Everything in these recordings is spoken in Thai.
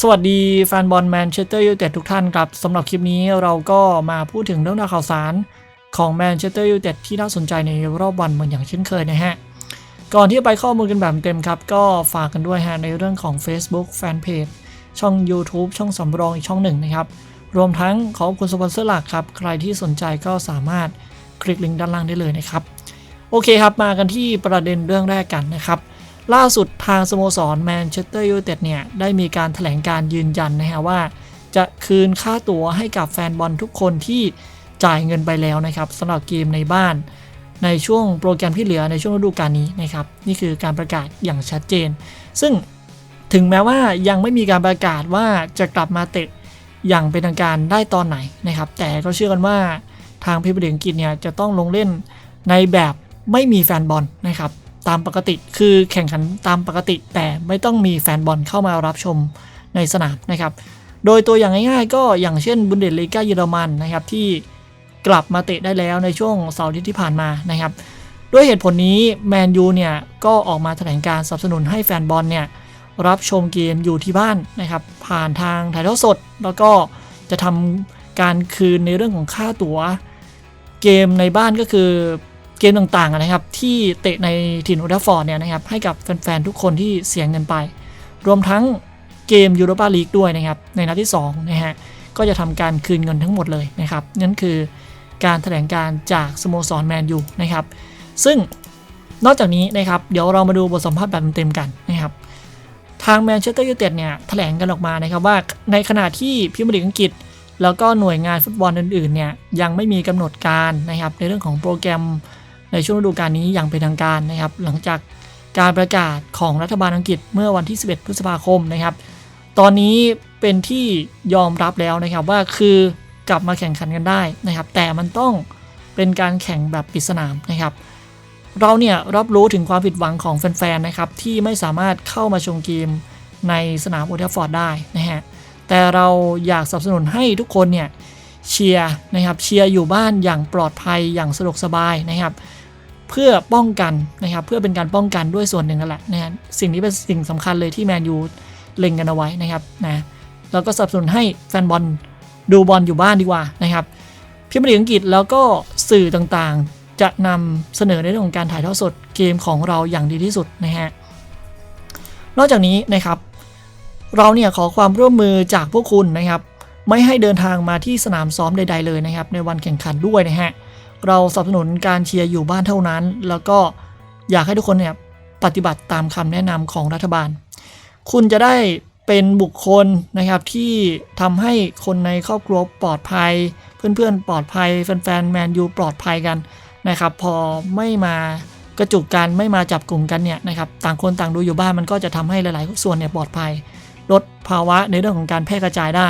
สวัสดีแฟนบอลแมนเชสเตอร์ยูไนเต็ดทุกท่านครับสำหรับคลิปนี้เราก็มาพูดถึงเรื่องราวข่าวสารของแมนเชสเตอร์ยูไนเต็ดที่น่าสนใจในรอบวันเหมือนอย่างเช่นเคยนะฮะ ก่อนที่จะไปข้อมูลกันแบบเต็มครับ ก็ฝากกันด้วยฮะในเรื่องของ Facebook Fanpage ช่อง YouTube ช่องสำรองอีกช่องหนึ่งนะครับ รวมทั้งขอบคุณสปอนเซอร์หลักครับ ใครที่สนใจก็สามารถคลิกลิงก์ด้านล่างได้เลยนะครับ โอเคครับมากันที่ประเด็นเรื่องแรกกันนะครับ ล่าสุดทางสโมสรแมนเชสเตอร์ยูไนเต็ดเนี่ย ได้มีการแถลงการยืนยันนะฮะว่า จะคืนค่าตั๋วให้กับแฟนบอลทุกคนที่จ่ายเงินไปแล้วนะครับสำหรับเกมในบ้าน ในช่วงโปรแกรมที่เหลือในช่วงฤดูกาลนี้นะครับ นี่คือการประกาศอย่างชัดเจน ซึ่งถึงแม้ว่ายังไม่มีการประกาศว่าจะกลับมาเตะอย่างเป็นทางการได้ตอนไหนนะครับ แต่ก็เชื่อกันว่าทางพิบดีอังกฤษเนี่ยจะต้องลงเล่นในแบบไม่มีแฟนบอลนะครับ ตามปกติ คือแข่งขันตามปกติ แต่ไม่ต้องมีแฟนบอลเข้ามารับชมในสนามนะครับ โดยตัวอย่างง่ายๆ ก็อย่างเช่นบุนเดสลีกาเยอรมันนะครับที่กลับมาเตะได้แล้วในช่วงเสาร์ที่ผ่านมานะครับ ด้วยเหตุผลนี้แมนยูเนี่ยก็ออกมาแถลงการสนับสนุนให้แฟนบอลเนี่ยรับชมเกมอยู่ที่บ้านนะครับ ผ่านทางถ่ายทอดสด แล้วก็จะทำการคืนในเรื่องของค่าตั๋ว เกมในบ้านก็คือ เกมต่างๆนะครับ ที่เตะในถิ่นอุลตราฟอร์ดเนี่ยนะครับให้กับแฟนๆทุกคนที่เสียเงินไป รวมทั้งเกมยูโรปาลีกด้วยนะครับในนัดที่2นะฮะก็จะทำการคืนเงินทั้งหมดเลยนะครับนั่นคือการแถลงการจากสโมสรแมนยูนะครับ ซึ่งนอกจากนี้นะครับเดี๋ยวเรามาดูบทสัมภาษณ์แบบเต็มๆกันนะครับทางแมนเชสเตอร์ยูไนเต็ดเนี่ยแถลงกันออกมานะครับว่าในขณะที่พิมพ์ลีกอังกฤษ แล้วก็หน่วยงานฟุตบอลอื่นๆเนี่ยยังไม่มีกำหนดการนะครับในเรื่องของโปรแกรม ในช่วงฤดูกาลนี้อย่างเป็นทางการนะครับ หลังจากการประกาศของรัฐบาลอังกฤษเมื่อวันที่ 11 พฤษภาคมนะครับ ตอนนี้เป็นที่ยอมรับแล้วนะครับว่าคือกลับมาแข่งขันกันได้นะครับ แต่มันต้องเป็นการแข่งแบบปิดสนามนะครับ เราเนี่ยรับรู้ถึงความผิดหวังของแฟนๆนะครับที่ไม่สามารถเข้ามาชมเกมในสนามโอเทลฟอร์ดได้นะฮะแต่เราอยากสนับสนุนให้ทุกคนเนี่ยเชียร์นะครับเชียร์อยู่บ้านอย่างปลอดภัยอย่างสะดวกสบายนะครับ เพื่อป้องกันนะครับเพื่อเป็นการป้องกันด้วยส่วนหนึ่งนั่นแหละนะฮะสิ่งนี้เป็นสิ่งสำคัญเลยที่แมนยูเล็งกันเอาไว้นะครับนะแล้วก็สนับสนุนให้แฟนบอลดูบอลอยู่บ้านดีกว่านะครับพิมพ์ลีกอังกฤษแล้วก็สื่อต่างๆ จะนำเสนอในเรื่องของการถ่ายทอดสดเกมของเราอย่างดีที่สุดนะฮะนอกจากนี้นะครับเราเนี่ยขอความร่วมมือจากพวกคุณนะครับ ไม่ให้เดินทางมาที่สนามซ้อมใด ๆ เลยนะครับ ในวันแข่งขันด้วยนะฮะ เราสนับสนุนการเชียร์อยู่บ้านเท่านั้น แล้วก็อยากให้ทุกคนเนี่ยปฏิบัติตามคำแนะนำของรัฐบาล คุณจะได้เป็นบุคคลนะครับที่ทำให้คนในครอบครัวปลอดภัย เพื่อนๆ ปลอดภัย แฟนๆแมนยูปลอดภัยกันนะครับ พอไม่มากระจุกกันไม่มาจับกลุ่มกันเนี่ยนะครับต่างคนต่างดูอยู่บ้านมันก็จะทำให้หลาย ๆ ส่วนเนี่ยปลอดภัย ลดภาวะในเรื่องของการแพร่กระจายได้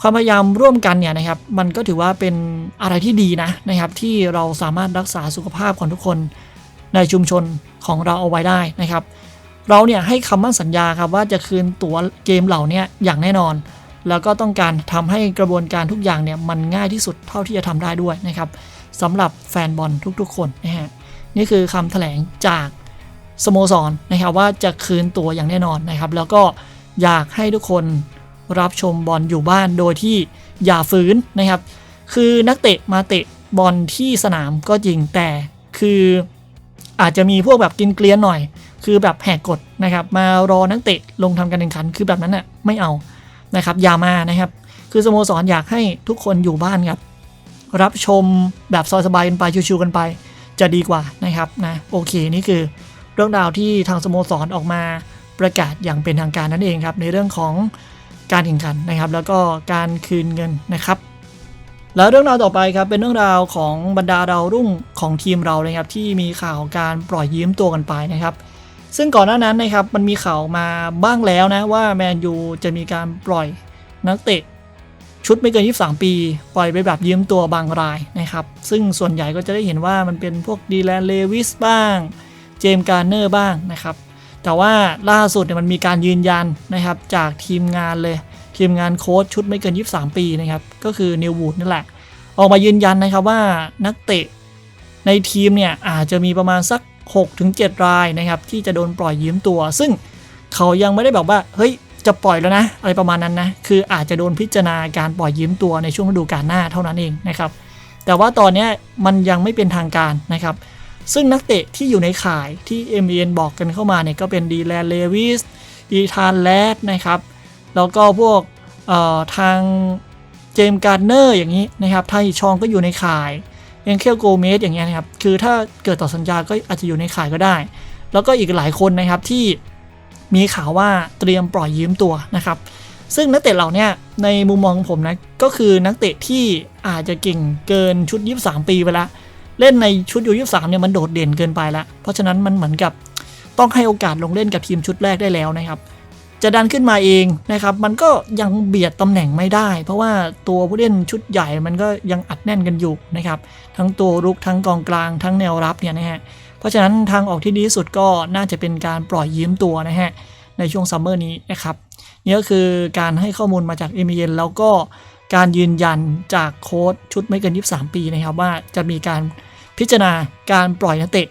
ความพยายามร่วมกันเนี่ยนะครับมันก็ถือว่าเป็นอะไรที่ดีนะนะครับที่เราสามารถรักษาสุขภาพของทุกคนในชุมชนของเราเอาไว้ได้นะครับ เราเนี่ยให้คำมั่นสัญญาครับว่าจะคืนตั๋วเกมเหล่านี้อย่างแน่นอน แล้วก็ต้องการทำให้กระบวนการทุกอย่างเนี่ยมันง่ายที่สุดเท่าที่จะทำได้ด้วยนะครับสำหรับแฟนบอลทุกๆ คนนะฮะนี่คือคำแถลงจากสโมสรนะครับว่าจะคืนตั๋วอย่างแน่นอนนะครับ แล้วก็อยากให้ทุกคน รับชมบอลอยู่บ้านโดยที่อย่าฝืนนะครับ คือนักเตะมาเตะบอลที่สนามก็จริงแต่คืออาจจะมีพวกแบบกินเกลียนหน่อย คือแบบแหกกฎนะครับ มารอนักเตะลงทำการแข่งขันคือแบบนั้นน่ะไม่เอานะครับ อย่ามานะครับ คือสโมสรอยากให้ทุกคนอยู่บ้านครับ รับชมแบบสบายๆกันไปชิวๆกันไป จะดีกว่านะครับนะโอเคนี่คือเรื่องราวที่ทางสโมสรออกมาประกาศอย่างเป็นทางการนั่นเองครับ ในเรื่องของ การแข่งขันนะครับ แล้วก็การคืนเงินนะครับ แล้วเรื่องราวต่อไปครับเป็นเรื่องราวของบรรดาดาวรุ่งของทีมเรานะครับที่มีข่าวการปล่อยยืมตัวกันไปนะครับ ซึ่งก่อนหน้านั้นนะครับมันมีข่าวมาบ้างแล้วนะว่าแมนยูจะมีการปล่อยนักเตะชุดไม่เกิน 23 ปี ปล่อยไปแบบยืมตัวบางรายนะครับ ซึ่งส่วนใหญ่ก็จะได้เห็นว่ามันเป็นพวกดีแลนเลวิสบ้าง เจมส์การ์เนอร์บ้างนะครับ แต่ว่าล่าสุดเนี่ยมันมีการยืนยันนะครับจากทีมงานเลย ทีมงานโค้ชชุดไม่เกิน 23 ปีนะครับก็คือนิววูดนั่นแหละ ออกมายืนยันนะครับว่านักเตะในทีมเนี่ยอาจจะมีประมาณสัก 6-7 รายนะครับที่จะโดนปล่อยยืมตัว ซึ่งเขายังไม่ได้บอกว่าเฮ้ยจะปล่อยแล้วนะอะไรประมาณนั้นนะคืออาจจะโดนพิจารณาการปล่อยยืมตัวในช่วงฤดูกาลหน้าเท่านั้นเองนะครับแต่ว่าตอนนี้มันยังไม่เป็นทางการนะครับ ซึ่งนักเตะที่อยู่ในข่ายที่ m อ็บอกกันเข้ามาเนี่ยก็เป็นดีแลนเลวิสอีธานแลดนะครับ แล้วก็พวกทางเจมส์การ์เนอร์อย่างนี้นะครับไทยชองก็อยู่ในข่ายเอ็นเคลโกเมสอย่างเงี้ยนะครับ คือถ้าเกิดต่อสัญญาก็อาจจะอยู่ในข่ายก็ได้ แล้วก็อีกหลายคนนะครับที่มีข่าวว่าเตรียมปล่อยยืมตัวนะครับ ซึ่งนักเตะเหล่านี้ในมุมมองของผมนะ ก็คือนักเตะที่อาจจะเก่งเกินชุด 23 ปีไปและ เล่นในชุดยู23เนี่ยมันโดดเด่นเกินไปละเพราะฉะนั้นมันเหมือนกับต้องให้โอกาสลงเล่นกับทีมชุดแรกได้แล้วนะครับ จะดันขึ้นมาเองนะครับ มันก็ยังเบียดตำแหน่งไม่ได้ เพราะว่าตัวผู้เล่นชุดใหญ่มันก็ยังอัดแน่นกันอยู่นะครับ ทั้งตัวรุกทั้งกองกลางทั้งแนวรับเนี่ยนะฮะเพราะฉะนั้นทางออกที่ดีที่สุดก็น่าจะเป็นการปล่อยยืมตัวนะฮะในช่วงซัมเมอร์นี้นะครับนี่ก็คือการให้ข้อมูลมาจากเอเมเนแล้วก็การยืนยันจากโค้ชชุดไม่เกิน 23 ปีนะครับว่าจะมีการ พิจารณาการปล่อยนักเตะ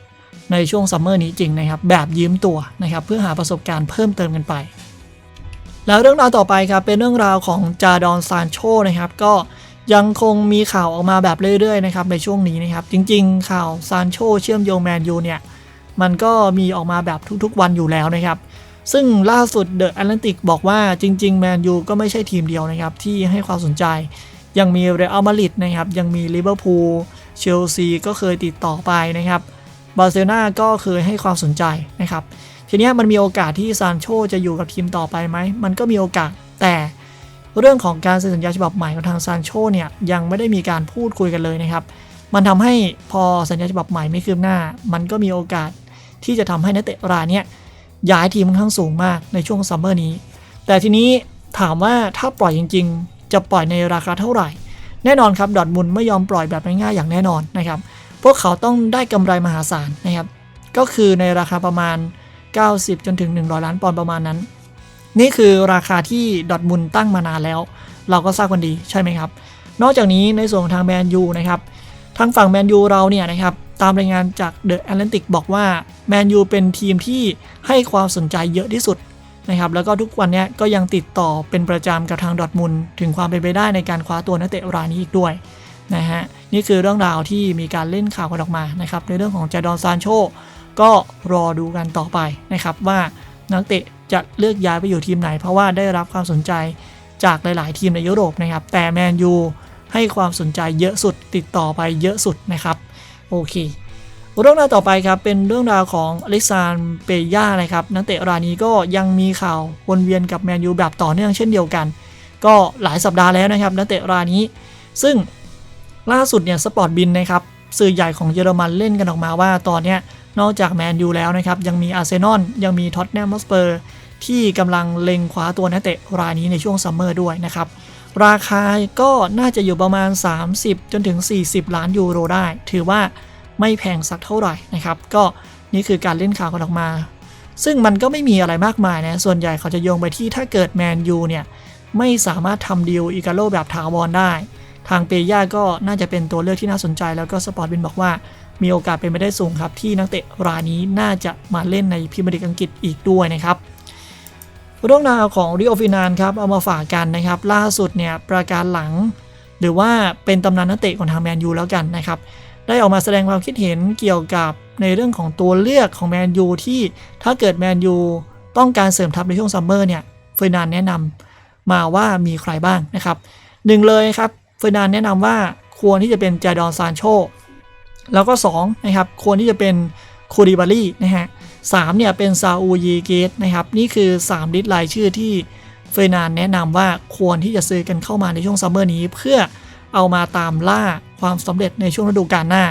ในช่วงซัมเมอร์นี้จริงนะครับแบบยืมตัวนะครับเพื่อหาประสบการณ์เพิ่มเติมกันไป แล้วเรื่องราวต่อไปครับเป็นเรื่องราวของจาดอนซานโชนะครับก็ยังคงมีข่าวออกมาแบบเรื่อยๆนะครับในช่วงนี้นะครับจริงๆ ข่าวซานโชเชื่อมโยงแมนยูเนี่ยมันก็มีออกมาแบบทุกๆวันอยู่แล้วนะครับ ซึ่งล่าสุดเดอะแอตแลนติกบอกว่าจริงๆแมนยูก็ไม่ใช่ทีมเดียวนะครับที่ให้ความสนใจ ยังมีเรอัลมาดริดนะครับยังมีลิเวอร์พูล เชลซีก็เคยติดต่อไปนะครับบาร์เซโลนาก็เคยให้ความสนใจนะครับ ทีนี้มันมีโอกาสที่ซานโชจะอยู่กับทีมต่อไปไหม มันก็มีโอกาส แต่เรื่องของการเซ็นสัญญาฉบับใหม่ของทางซานโชเนี่ยยังไม่ได้มีการพูดคุยกันเลยนะครับ มันทำให้พอสัญญาฉบับใหม่ไม่คืบหน้า มันก็มีโอกาสที่จะทำให้นักเตะรายเนี้ยย้ายทีมค่อนข้างสูงมากในช่วงซัมเมอร์นี้ แต่ทีนี้ถามว่าถ้าปล่อยจริง ๆ จะปล่อยในราคาเท่าไหร่ แน่นอนครับดอทมุนไม่ยอมปล่อยแบบง่ายๆอย่างแน่นอนนะครับพวกเขาต้องได้กำไรมหาศาลนะครับก็คือในราคาประมาณ 90 จนถึง 100 ล้านปอนด์ประมาณนั้น นี่คือราคาที่ดอทมุนตั้งมานานแล้ว เราก็ทราบกันดีใช่ไหมครับ นอกจากนี้ในส่วนของทางแมนยูนะครับทางฝั่งแมนยูเราเนี่ยนะครับตามรายงานจากเดอะแอตแลนติกบอกว่าแมนยูเป็นทีมที่ให้ความสนใจเยอะที่สุด นะครับแล้วก็ทุกวันนี้ก็ยังติดต่อเป็นประจำกับทางดอทมุนถึงความเป็นไปได้ในการคว้าตัวนักเตะรายนี้อีกด้วยนะฮะนี่คือเรื่องราวที่มีการเล่นข่าวกันออกมานะครับในเรื่องของจาดอนซานโชก็รอดูกันต่อไปนะครับว่านักเตะจะเลือกย้ายไปอยู่ทีมไหน เพราะว่าได้รับความสนใจจากหลาย ๆ ทีมในยุโรปนะครับแต่แมนยูให้ความสนใจเยอะสุดติดต่อไปเยอะสุดนะครับโอเค เรื่องราวต่อไปครับเป็นเรื่องราวของอเล็กซานเปย่านะครับนักเตะรายนี้ก็ยังมีข่าววนเวียนกับแมนยูแบบต่อเนื่องเช่นเดียวกัน ก็หลายสัปดาห์แล้วนะครับนักเตะรายนี้ ซึ่งล่าสุดเนี่ยสปอร์ตบินนะครับสื่อใหญ่ของเยอรมันเล่นกันออกมาว่าตอนนี้นอกจากแมนยูแล้วนะครับยังมีอาร์เซนอลยังมีท็อตแนมสเปอร์ที่กำลังเล็งคว้าตัวนักเตะรายนี้ในช่วงซัมเมอร์ด้วยนะครับราคาก็น่าจะอยู่ประมาณ 30 จนถึง 40 ล้านยูโรได้ ถือว่า ไม่แพงสักเท่าไหร่นะครับ ก็นี่คือการเล่นข่าวกันออกมา ซึ่งมันก็ไม่มีอะไรมากมายนะ ส่วนใหญ่เขาจะโยงไปที่ถ้าเกิดแมนยูเนี่ยไม่สามารถทำดีลอีกาโลแบบถาวรได้ ทางเปย่าก็น่าจะเป็นตัวเลือกที่น่าสนใจ แล้วก็สปอร์ตบินบอกว่ามีโอกาสเป็นไปได้สูงครับ ที่นักเตะรายนี้น่าจะมาเล่นในพรีเมียร์ลีกอังกฤษอีกด้วยนะครับเรื่องราวของริโอฟินานครับเอามาฝากกันนะครับ ล่าสุดเนี่ยประการหลัง หรือว่าเป็นตำนานนักเตะของทางแมนยูแล้วกันนะครับ ได้ออกมาแสดงความคิดเห็นเกี่ยวกับในเรื่องของตัวเลือกของแมนยูที่ถ้าเกิดแมนยูต้องการเสริมทัพในช่วงซัมเมอร์เนี่ยเฟอร์นานแนะนำมาว่ามีใครบ้างนะครับหนึ่งเลยครับเฟอร์นานแนะนำว่าควรที่จะเป็นจาดอนซานโชแล้วก็2นะครับควรที่จะเป็นคูริบารีนะฮะสามเนี่ยเป็นซาอูยีเกตนะครับนี่คือ 3 ลิสต์รายชื่อที่เฟอร์นานแนะนำว่าควรที่จะซื้อกันเข้ามาในช่วงซัมเมอร์นี้เพื่อ เอามาตามล่าความสำเร็จในช่วงฤดูกาลหน้า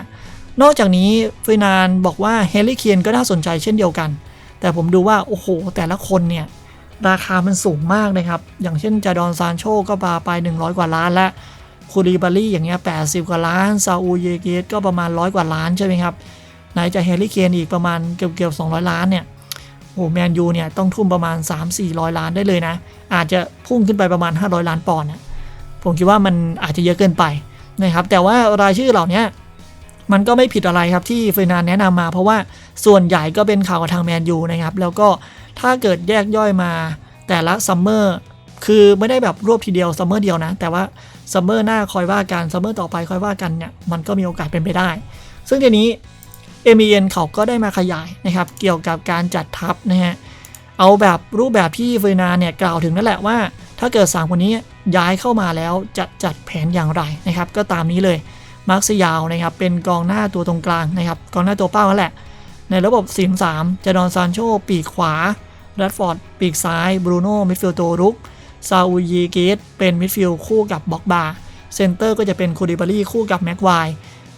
นอกจากนี้ฟอร์นานบอกว่าเฮลิเคนก็น่าสนใจเช่นเดียวกัน แต่ผมดูว่า โอ้โห แต่ละคนเนี่ย ราคามันสูงมากเลยครับ อย่างเช่นจาดอนซานโชก็ปาไป 100 กว่าล้านและคูริบารี่อย่างเงี้ย80กว่าล้านซาอูเยเกตก็ประมาณ100กว่าล้านใช่ไหมครับไหนจะเฮลิเคนอีกประมาณเกือบๆ200 ล้านเนี่ยโอ้แมนยูเนี่ยต้องทุ่มประมาณ 3-400 ล้านได้เลยนะ อาจจะพุ่งขึ้นไปประมาณ 500 ล้านปอนด์นะ ผมคิดว่ามันอาจจะเยอะเกินไปนะครับแต่ว่ารายชื่อเหล่านี้มันก็ไม่ผิดอะไรครับที่เฟอร์นานแนะนำมา เพราะว่าส่วนใหญ่ก็เป็นข่าวกับทางแมนยูนะครับ แล้วก็ถ้าเกิดแยกย่อยมาแต่ละซัมเมอร์คือไม่ได้แบบรวบทีเดียวซัมเมอร์เดียวนะ แต่ว่าซัมเมอร์หน้าคอยว่ากันซัมเมอร์ต่อไปคอยว่ากันเนี่ยมันก็มีโอกาสเป็นไปได้ ซึ่งทีนี้ m อ n เขาก็ได้มาขยายนะครับ เกี่ยวกับการจัดทัพนะฮะเอาแบบรูปแบบที่เฟอร์นาเนี่ยกล่าวถึงนั่นแหละว่า ถ้าเกิดสามคนนี้ย้ายเข้ามาแล้วจะจัดแผนอย่างไรนะครับ ก็ตามนี้เลย มาร์คซยาวนะครับ เป็นกองหน้าตัวตรงกลางนะครับกองหน้าตัวเป้านั่นแหละ ในระบบ4 3จะดอนซานโชปีกขวาแรดฟอร์ดปีกซ้าย บรูโน่มิดฟิลด์ตัวรุกซาอูยีเกตเป็นมิดฟิลด์คู่กับบ็อกบาเซนเตอร์ก็จะเป็นคูดิบารี่คู่กับแม็กไว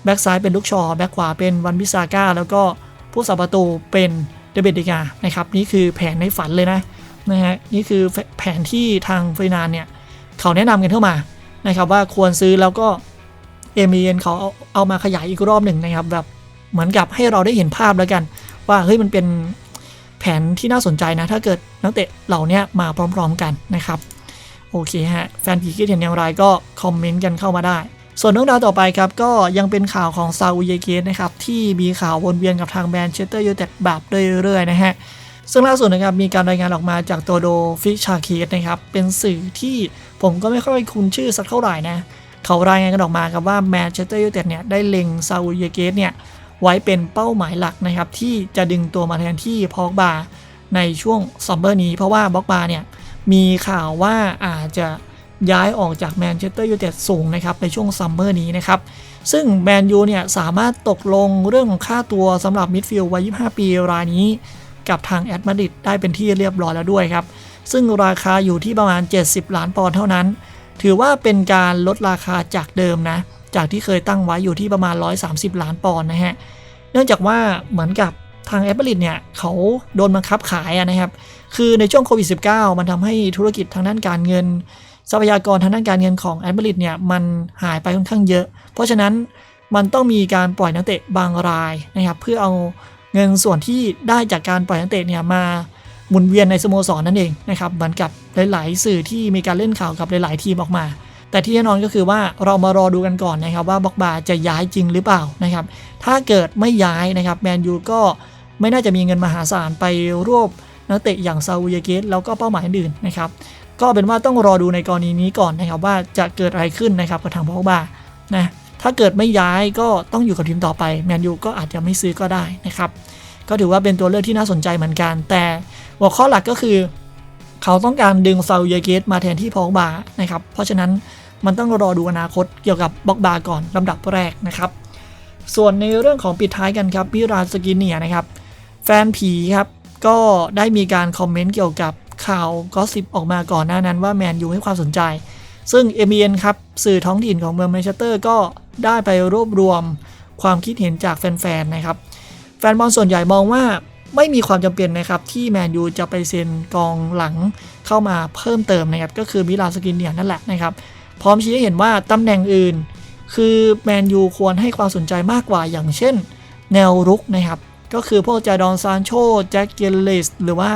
แบ็กซ้ายเป็นลูกชอแบ็กขวาเป็นวันบิซาก้าแล้วก็ผู้สับประตูเป็นเดเบดิกานะครับนี่คือแผนในฝันเลยนะ นะฮะนี่คือแผนที่ทางเฟรนานเนี่ยเขาแนะนำกันเข้ามานะครับว่าควรซื้อแล้วก็เอเมียนเขาเอาเอามาขยายอีกรอบหนึ่งนะครับแบบเหมือนกับให้เราได้เห็นภาพแล้วกัน ว่าเฮ้ยมันเป็นแผนที่น่าสนใจนะ ถ้าเกิดนักเตะเหล่านี้มาพร้อมๆกันนะครับ โอเคฮะ แฟนผีคิดเห็นอย่างไรก็คอมเมนต์กันเข้ามาได้ ส่วนเรื่องราวต่อไปครับ ก็ยังเป็นข่าวของซาอุเยเกสนะครับ ที่มีข่าววนเวียนกับทางแบรนด์เชสเตอร์ยูไนเต็ดแบบเรื่อยๆนะฮะ ซึ่งล่าสุดนะครับมีการรายงานออกมาจากตัวโดฟิชาเคสนะครับเป็นสื่อที่ผมก็ไม่ค่อยคุ้นชื่อสักเท่าไหร่นะเขารายงานกันออกมาครับว่าแมนเชสเตอร์ยูไนเต็ดเนี่ยได้เล็งซาอุเยเกสเนี่ยไว้เป็นเป้าหมายหลักนะครับที่จะดึงตัวมาแทนที่พอกบาในช่วงซัมเมอร์นี้ เพราะว่าบ็อกบาเนี่ยมีข่าวว่าอาจจะย้ายออกจากแมนเชสเตอร์ยูไนเต็ดสูงนะครับในช่วงซัมเมอร์นี้นะครับซึ่งแมนยูเนี่ยสามารถตกลงเรื่องของค่าตัวสำหรับมิดฟิลด์วัย 25 ปีรายนี้ กับทางแอดมาดิดได้เป็นที่เรียบร้อยแล้วด้วยครับ ซึ่งราคาอยู่ที่ประมาณ 70 ล้านปอนด์เท่านั้น ถือว่าเป็นการลดราคาจากเดิมนะ จากที่เคยตั้งไว้อยู่ที่ประมาณ 130 ล้านปอนด์นะฮะ เนื่องจากว่าเหมือนกับทางแอดมาดริดเนี่ยเขาโดนบังคับขายนะครับ คือในช่วงโควิด -19 มันทำให้ธุรกิจทางด้านการเงิน ทรัพยากรทางด้านการเงินของแอดมาดริดเนี่ยมันหายไปค่อนข้างเยอะ เพราะฉะนั้นมันต้องมีการปล่อยนักเตะบางรายนะครับเพื่อเอา เงินส่วนที่ได้จากการปล่อยนักเตะเนี่ยมาหมุนเวียนในสโมสรนั่นเองนะครับเหมือนกับหลาย ๆ สื่อที่มีการเล่นข่าวกับหลาย ๆ ทีมออกมา แต่ที่แน่นอนก็คือว่าเรามารอดูกันก่อนนะครับว่าบ็อกบาจะย้ายจริงหรือเปล่านะครับถ้าเกิดไม่ย้ายนะครับแมนยูก็ไม่น่าจะมีเงินมหาศาลไปรวบนักเตะอย่างซาอูยเกตแล้วก็เป้าหมายอื่นนะครับก็เป็นว่าต้องรอดูในกรณีนี้ก่อนนะครับว่าจะเกิดอะไรขึ้นนะครับกับทางบ็อกบานะ ถ้าเกิดไม่ย้ายก็ต้องอยู่กับทีมต่อไปแมนยูก็อาจจะไม่ซื้อก็ได้นะครับ ก็ถือว่าเป็นตัวเลือกที่น่าสนใจเหมือนกัน แต่หัวข้อหลักก็คือ เขาต้องการดึงซาอุยเกตมาแทนที่พอกบานะครับ เพราะฉะนั้นมันต้องรอดูอนาคตเกี่ยวกับบ็อกบาก่อนลำดับแรกนะครับ ส่วนในเรื่องของปิดท้ายกันครับพิราสกินเนียนะครับ แฟนผีครับก็ได้มีการคอมเมนต์เกี่ยวกับข่าวก็สิบออกมาก่อนหน้านั้นว่าแมนยูให้ความสนใจ ซึ่งเอเมียนครับสื่อท้องถิ่นของเมืองแมนเชสเตอร์ก็ได้ไปรวบรวมความคิดเห็นจากแฟนๆนะครับ แฟนบอลส่วนใหญ่มองว่าไม่มีความจำเป็นนะครับที่แมนยูจะไปเซ็นกองหลังเข้ามาเพิ่มเติมนะครับก็คือมิลานสกินเนียนั่นแหละนะครับ พร้อมชี้ให้เห็นว่าตำแหน่งอื่น คือแมนยูควรให้ความสนใจมากกว่าอย่างเช่น แนวรุกนะครับ ก็คือพวกจาดอนซานโชแจ็คเกลเลสหรือว่า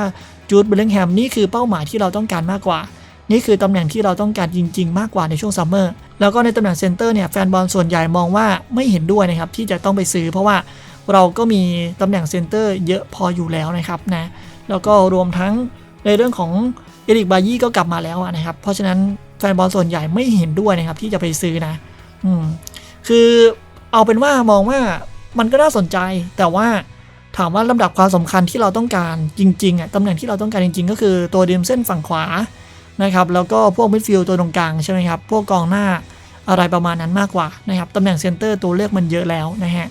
จูดเบลลิงแฮมนี่คือเป้าหมายที่เราต้องการมากกว่า นี่คือตำแหน่งที่เราต้องการจริง ๆ มากกว่าในช่วงซัมเมอร์แล้วก็ในตำแหน่งเซนเตอร์เนี่ยแฟนบอลส่วนใหญ่มองว่าไม่เห็นด้วยนะครับที่จะต้องไปซื้อ เพราะว่าเราก็มีตำแหน่งเซนเตอร์เยอะพออยู่แล้วนะครับนะแล้วก็รวมทั้งในเรื่องของเอริกบายี่ก็กลับมาแล้วนะครับเพราะฉะนั้นแฟนบอลส่วนใหญ่ไม่เห็นด้วยนะครับที่จะไปซื้อนะอืมคือเอาเป็นว่ามองว่ามันก็น่าสนใจ แต่ว่าถามว่าลำดับความสำคัญที่เราต้องการจริงๆอะตำแหน่งที่เราต้องการจริง ๆ ก็คือตัวเดิมเส้นฝั่งขวา นะครับแล้วก็พวกมิดฟิลด์ตัวตรงกลางใช่ไหมครับพวกกองหน้าอะไรประมาณนั้นมากกว่านะครับตำแหน่งเซนเตอร์ตัวเลือกมันเยอะแล้วนะฮะ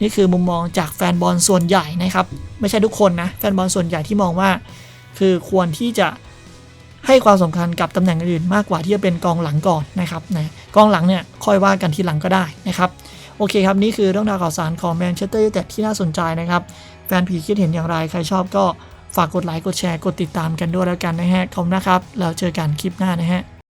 นี่คือมุมมองจากแฟนบอลส่วนใหญ่นะครับไม่ใช่ทุกคนนะแฟนบอลส่วนใหญ่ที่มองว่า คือควรที่จะให้ความสำคัญกับตำแหน่งอื่นมากกว่าที่จะเป็นกองหลังก่อนนะครับนะกองหลังเนี่ยค่อยว่ากันทีหลังก็ได้นะครับโอเคครับนี่คือเรื่องราวข่าวสารของแมนเชสเตอร์ยูไนเต็ดที่น่าสนใจนะครับแฟนผีคิดเห็นอย่างไรใครชอบก็ ฝากกดไลค์กดแชร์กดติดตามกันด้วยแล้วกันนะฮะขอบคุณนะครับ เราเจอกันคลิปหน้านะฮะ